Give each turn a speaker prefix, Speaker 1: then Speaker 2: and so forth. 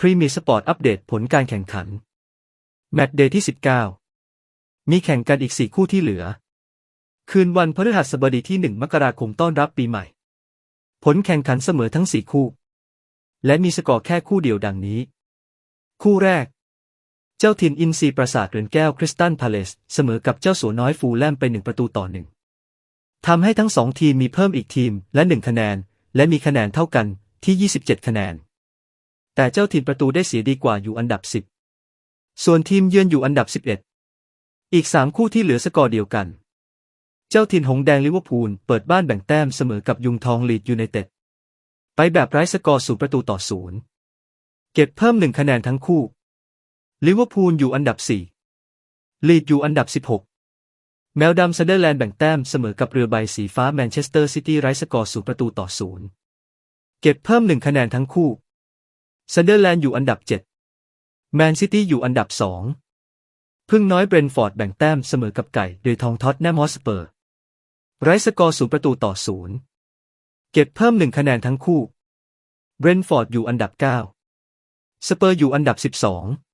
Speaker 1: พรีเมียร์สปอร์ตอัปเดตผลการแข่งขัน แมตช์เดย์ที่ 19 มีแข่งกันอีก 4 คู่ที่เหลือ คืนวันพฤหัสบดีที่ 1 มกราคมต้อนรับปีใหม่ ผลแข่งขันเสมอทั้ง 4 คู่ และมีสกอร์แค่คู่เดียวดังนี้ คู่แรก เจ้าถิ่นอินซีปราสาทเรือนแก้วคริสตันพาเลสเสมอกับเจ้าสัวน้อยฟูลแลมไปหนึ่งประตูต่อหนึ่งทำให้ทั้งสองทีมมีเพิ่มอีกทีมและหนึ่งคะแนน และมีคะแนนเท่ากันที่ 27 คะแนน แต่เจ้าถิ่นประตูได้เสียดีกว่าอยู่อันดับ 10 ส่วนทีมเยือนอยู่อันดับ 11 อีก 3 คู่ที่เหลือสกอร์เดียวกัน เจ้าถิ่นหงแดงลิเวอร์พูลเปิดบ้านแบ่งแต้มเสมอกับยุงทองลีดยูไนเต็ด ไปแบบไร้สกอร์ศูนย์ประตูต่อศูนย์เก็บเพิ่มหนึ่งคะแนนทั้งคู่ ลิเวอร์พูลอยู่อันดับ 4 ลีดอยู่อันดับ 16 แมวดำซันเดอร์แลนด์แบ่งแต้มเสมอกับเรือใบสีฟ้าแมนเชสเตอร์ซิตี้ไร้สกอร์ศูนย์ประตูต่อศูนย์เก็บเพิ่มหนึ่งคะแนนทั้งคู่ ซันเดอร์แลนด์อยู่อันดับ 7 แมนซิตี้อยู่อันดับ 2 พึ่งน้อยเบรนฟอร์ดแบ่งแต้มเสมอกับไก่โดยทองท็อตแนมฮอสเปอร์ ไรสกอร์ศูนย์ประตูต่อศูนย์เก็บเพิ่มหนึ่งคะแนนทั้งคู่ เบรนฟอร์ดอยู่อันดับ 9 สเปอร์อยู่อันดับ 12